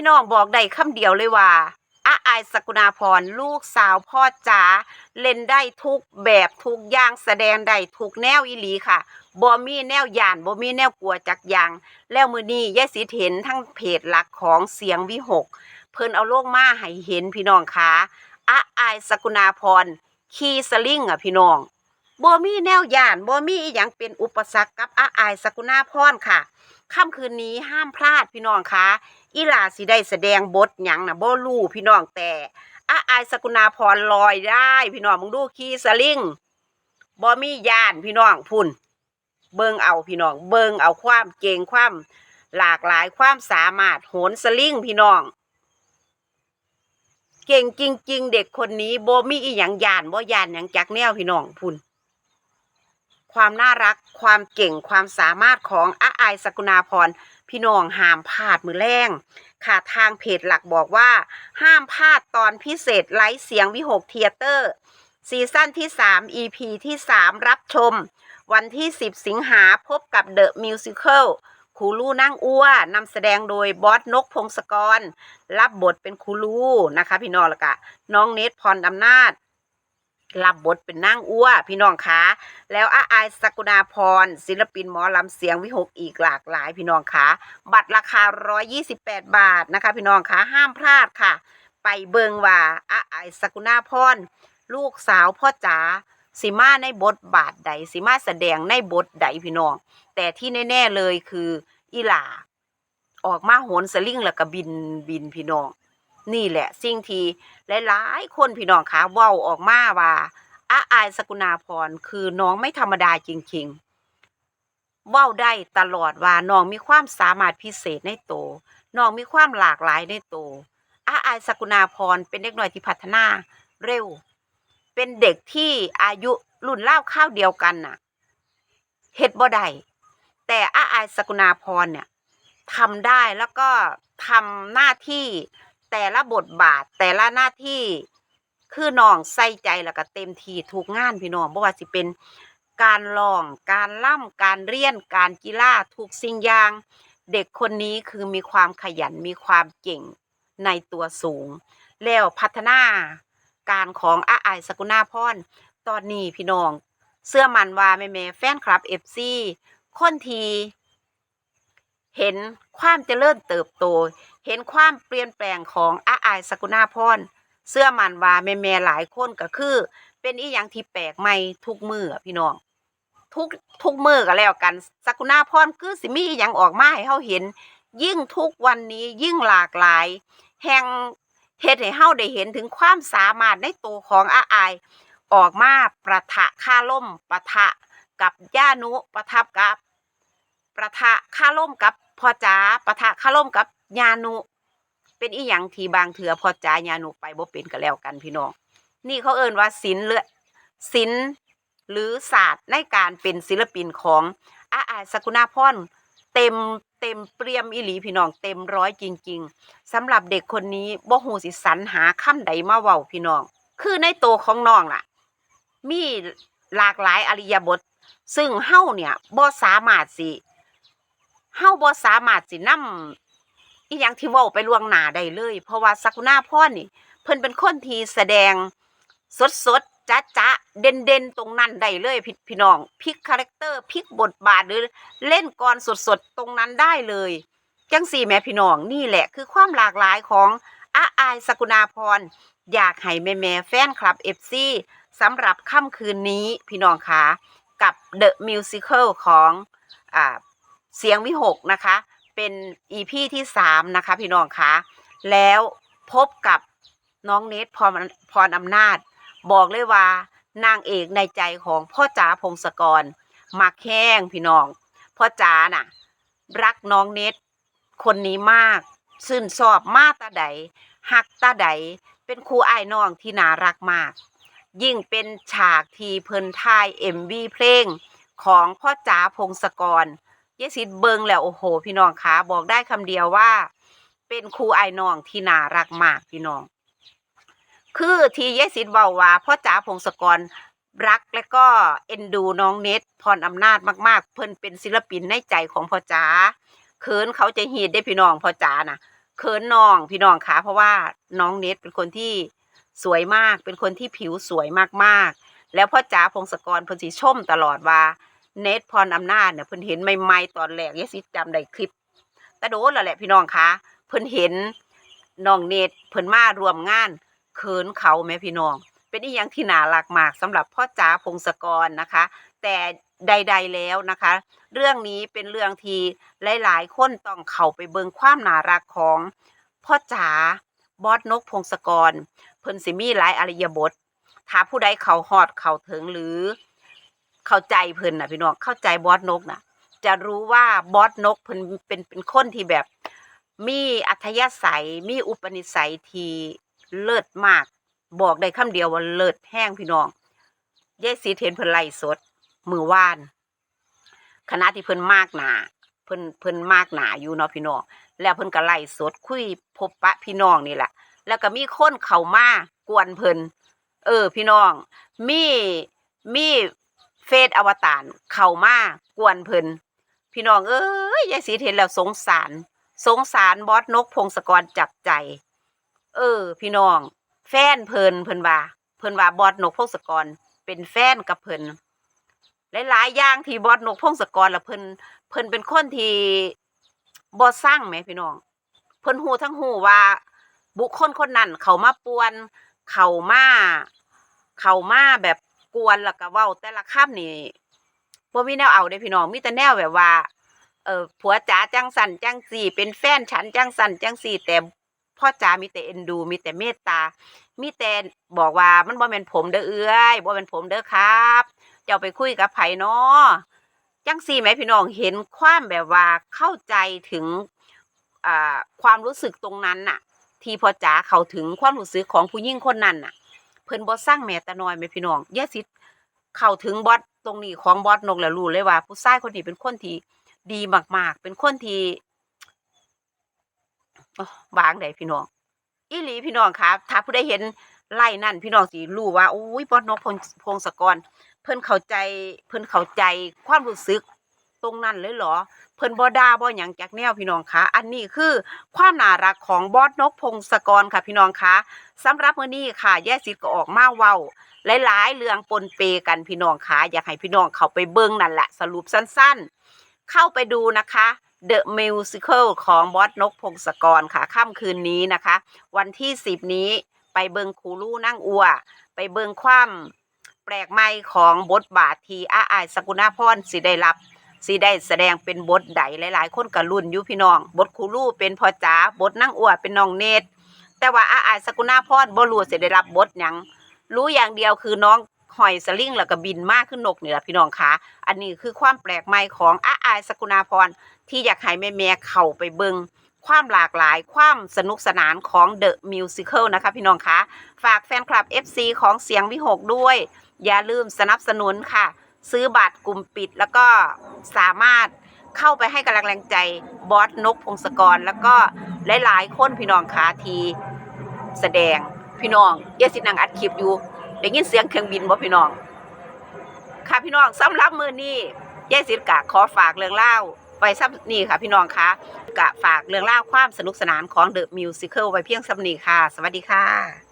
พี่น้องบอกได้คำเดียวเลยว่าอาอายสกุณาพรลูกสาวพ่อจ๋าเล่นได้ทุกแบบทุกอย่างแสดงได้ทุกแนวอีหลีค่ะบ่มีแนวหยานบ่มีแนวกลัวจักอย่าง แล้วมือนี้ยายสิเห็นทั้งเพจหลักของเสียงวิหก เพิ่นเอาโลกมาให้เห็นพี่น้องคะอาอายสกุณาพรขี่สลิงอะพี่น้องบ่มีแนวหยานบ่มีอีหยังเป็นอุปสรรคกับอาอายสกุณาพรค่ะค่ำคืนนี้ห้ามพลาดพี่น้องคะ อีหลาสิได้แสดงบทหยังนะบ่รู้พี่น้องแต่อาอายสกุณาพรลอยได้ พี่น้องมึงดูขี่สลิงบ่มียานพี่น้องพุ่น เบิ่งเอาพี่น้อง เบิ่งเอาความเก่งความหลากหลายความสามารถโหนสลิงพี่น้อง เก่งจริง ๆ เด็กคนนี้โบมีอีหยังยานบ่ยานหยังจักแนวพี่น้องพุ่น ความน่ารักความเก่งความสามารถของอาอายสกุณาพร พี่น้องห้ามพลาดมือแรงค่ะทางเพจหลักบอกว่า ห้ามพลาดตอนพิเศษไลฟ์เสียงวิหกเทียเตอร์ ซีซั่นที่ 3 EP ที่ 3 รับชม วันที่ 10 สิงหาพบกับ The Musical ครูลู่นั่งอ้วนำแสดงโดยบอสนกพงศกร รับบทเป็นครูลู่นะคะ พี่น้องละกะ น้องเนทพรอำนาจ รับบทเป็นนางอ้วพี่น้องคะแล้วอาอายสกุณาพร ศิลปินหมอลำเสียงวิหกอีกหลากหลายพี่น้องคะบัตรราคา 128 บาทนะคะ พี่น้องคะห้ามพลาดค่ะ ไปเบิงว่าอาอายสกุณาพร ลูกสาวพ่อจ๋าสิมาในบทบาทใดสิมาแสดงในบทใดพี่น้อง แต่ที่แน่ ๆเลยคืออีหลาออกมาโหนสลิงแล้วก็บินบินพี่น้อง นี่แหละสิ่งที่หลายๆ คนพี่น้องคะเว้าออกมาว่าอาอายสกุณาพรคือน้องไม่ธรรมดาจริงๆเว้าได้ตลอดว่าน้องมีความสามารถพิเศษในโตน้องมีความหลากหลายในโตอาอายสกุณาพรเป็นเด็กหน้อยที่พัฒนาเร็ว เป็นเด็กที่อายุรุ่นเล่าข้าวเดียวกันน่ะเฮ็ดบ่ได้แต่อาอายสกุณาพรเนี่ยทำได้แล้วก็ทำหน้าที่ แต่ละบทบาทแต่ละหน้าที่คือน้องใส่ใจแล้วก็เต็มที่ทุกงานพี่น้องบ่ว่าสิเป็นการร้อง การล่ำการเรียน การกีฬาทุกสิ่งอย่าง เด็กคนนี้คือมีความขยันมีความเก่งในตัวสูง แล้วพัฒนาการของอาอายสกุณาพรตอนนี้พี่น้อง เสื้อมันว่าแม่แม่แฟนคลับเอฟซีคนที เห็นความเจริญเติบโต เห็นความเปลี่ยนแปลงของอาอายสกุณาพรเสื้อมันว่าแม่แม่หลายคนก็คือ เป็นอีหยังที่แปลกใหม่ทุกมือพี่น้อง ทุกทุกมือก็แล้วกันสกุณาพรคือสิมีอีหยังออกมาให้เฮาเห็น ยิ่งทุกวันนี้ยิ่งหลากหลาย แห่งเฮ็ดให้เฮาได้เห็นถึงความสามารถในตัวของอาอายออกมาประทะค่าล่มประทะกับย่านุประทับกับ ประทะค่าล่มกับพ่อจ๋าประทะค่าล่มกับยานุเป็นอีหยังที่บางเถื่อพ่อจ๋ายานุไปบ่เป็นก็แล้วกันพี่น้อง นี่เขาเอ่นว่าศิลป์เลือศิลป์หรือศาสตร์ในการเป็นศิลปินของอาอาสกุณาพรเต็มเต็มเปรียมอีหลีพี่น้องเต็มร้อยจริง ๆสำหรับเด็กคนนี้บ่ฮู้สิสรรหาคำใดมาเว้าพี่น้อง คือในโตวของน้องล่ะ มีหลากหลายอริยบท ซึ่งเฮาเนี่ยบ่สามารถสิ เฮาบ่สามารถสินำอีหยังที่เว้าไปล่วงหน้าได้เลย เพราะว่าสักุณาพรนี่ เพิ่นเป็นคนที่แสดงสดสดๆจ๊ะจ๊ะเด่นเด่นๆตรงนั้นได้เลยพี่พี่น้องพลิกคาแรคเตอร์พลิกบทบาทหรือเล่นกรสดสดๆตรงนั้นได้เลย จังสี่แม่พี่น้องนี่แหละคือความหลากหลายของอาอายสกุณาพรอยากให้แม่แม่ๆแฟนคลับเอฟซีสำหรับค่ำคืนนี้พี่น้องคะกับ The Musical ของอ่า เสียงวิหกนะคะ เป็นอีพีที่สามนะคะ พี่น้องคะแล้วพบกับน้องเนทพรพรอำนาจ บอกเลยว่านางเอกในใจของพ่อจ๋าพงศกรมักแห้งพี่น้องพ่อจ๋าน่ะ รักน้องเนทคนนี้มากชื่นชอบมาตาใดหักตาใดเป็นครูไอ้น้องที่น่ารักมาก ยิ่งเป็นฉากที่เพิ่นทายเอ็มวีเพลงของพ่อจ๋าพงศกร เยสิทธิ์เบิงแล้วโอ้โห พี่น้องคะบอกได้คำเดียวว่า เป็นครูไอ้น้องที่น่ารักมากพี่น้อง คือที่เยสิทธิ์เบาว่าพ่อจ๋าพงศกรรักและก็เอ็นดูน้องเนตพรอำนาจมากๆ เพิ่นเป็นศิลปินในใจของพ่อจ๋าเขินเขาจะฮีดได้พี่น้องพ่อจ๋าน่ะเขินน้องพี่น้องคะเพราะว่าน้องเนทเป็นคนที่สวยมาก เป็นคนที่ผิวสวยมากๆ แล้วพ่อจ๋าพงศกรเพิ่นสิชมตลอดว่า เนทพรอำนาจเนี่ยเพิ่นเห็นใหม่ๆตอนแรกยายสิจำได้คลิปแต่โดนแล้วแหละพี่น้องคะเพิ่นเห็นน้องเนทเพิ่นมารวมงานเขินเขาแม่พี่น้อง เป็นอีหยังที่น่ารักมากสำหรับพ่อจ๋าพงศกรนะคะ แต่ใด ๆแล้วนะคะ เรื่องนี้เป็นเรื่องที่หลาย ๆ คนต้องเข้าไปเบิ่งความน่ารักของพ่อจ๋าบอสนกพงศกร เพิ่นสิมีหลายอริยบทถ้าผู้ใดเขาฮอดเขาถึงหรือ เข้าใจเพิ่นน่ะพี่น้องเข้าใจบอสนกน่ะจะรู้ว่าบอสนกเพิ่นเป็นเป็นคนที่แบบ มีอัธยาศัยมีอุปนิสัยที่เลิศมาก บอกได้คำเดียวว่าเลิศแห้งพี่น้องยายสีเทนเพิ่นไล่สด มือว่านคณะที่เพิ่นมากหนาเพิ่นเพิ่นมากหนาอยู่เนาะพี่น้องแล้วเพิ่นก็ไล่สดคุยพบปะพี่น้องนี่แหละแล้วก็มีคนเข้ามากวนเพิ่นเออ พี่น้อง มีมี เฟซอวตารเข้ามากวนเพิ่นพี่น้องเอ้ยยายสีเห็นแล้วสงสาร สงสารบอสนกพงศกรจับใจ เออ พี่น้อง แฟนเพิ่นเพิ่นว่าเพิ่นว่าบอสนกพงศกร เป็นแฟนกับเพิ่นหลายๆอย่างที่บอสนกพงศกรละเพิ่นเพิ่นเป็นคนที่บ่สร้างแหมพี่น้อง เพิ่นฮู้ทั้งฮู้ว่า บุคคลคนนั้นเขามาป่วน เขามาเขามาแบบ กวนแล้วก็เว้าแต่ละคำนี่บ่มีแนวเอาเด้พี่น้องมีแต่แนวแบบว่า เออผัวจ๋าจังสั่นจังสี่ เป็นแฟนฉันจังสั่นจังสี่ แต่พ่อจ๋ามีแต่เอ็นดู มีแต่เมตตา มีแต่บอกว่ามันบ่แม่นผมเด้อเอื้อยบ่แม่นผมเด้อครับ เจ้าไปคุยกับไผเนาะจังสี่ไหมพี่น้องเห็นความแบบว่าเข้าใจถึงอ่าความรู้สึกตรงนั้นน่ะ ที่พ่อจ๋าเขาถึงความรู้สึกของผู้หญิงคนนั้นน่ะ เพิ่นบ่สร้างแม่แต่น้อยแม่พี่น้องอย่าสิเข้าถึงบอสตรงนี้ของบอสนกแล้วรู้เลยว่า ผู้ชายคนนี้เป็นคนที่ดีมาก ๆ เป็นคนที่อ้อวางได้พี่น้องอีหลีพี่น้องครับถ้าผู้ใดเห็นไล่นั่น พี่น้องสิรู้ว่าโอ้ยบอสนกพงพงศกร เพิ่นเข้าใจ เพิ่นเข้าใจความรู้สึก ตรงนั้นเลยเหรอ เพิ่นบ่ด่าบ่หยังจากแนวพี่น้องคะอันนี้คือความน่ารักของบอสนกพงศกรค่ะพี่น้องคะสำหรับมื้อนี้ค่ะ แย่สิทธิ์ก็ออกมาเว้าหลายๆเรื่องปนเปกันพี่น้องคะอยากให้พี่น้องเข้าไปเบิ่งนั่นแหละสรุปสั้นๆ เข้าไปดูนะคะ The Musical ของบอสนกพงศกรค่ะค่ำคืนนี้นะคะ วันที่10นี้ไปเบิงคูลู่นั่งอัว ไปเบิงความแปลกใหม่ของบทบาททีอาอายสกุณาพรสิได้รับ สิได้แสดงเป็นบทใดหลายๆ คนก็รุ่นอยู่พี่น้อง บทครูลู่เป็นพ่อจ๋าบทนั่งอัวเป็นน้องเนตรแต่ว่าอาอายสกุณาพรบ่รู้สิได้รับบทหยังรู้อย่างเดียวคือน้องหอยสลิงแล้วก็บินมากขึ้นนกนี่แหละพี่น้องคะอันนี้คือความแปลกใหม่ของอาอายสกุณาพรที่อยากให้แม่ๆเข้าไปเบิงความหลากหลายความสนุกสนานของ The Musical นะคะพี่น้องคะฝากแฟนคลับ FC ของเสียงวิหกด้วย อย่าลืมสนับสนุนค่ะ ซื้อบัตรกลุ่มปิด แล้วก็สามารถเข้าไปให้กำลังแรงใจบอสนกพงศกร แล้วก็หลาย ๆ คนพี่น้องคะทีแสดงพี่น้องเยสินังอัดคลิปอยู่ได้ยินเสียงเครื่องบินบ่พี่น้อง ค่ะพี่น้องสำหรับมือนี้ยายสิทธิ์กะขอฝากเรื่องเล่าไว้ซ้ำนี่ค่ะ พี่น้องคะกะฝากเรื่องเล่าความสนุกสนานของ The Musical ไว้เพียงซ้ำนี้ค่ะ สวัสดีค่ะ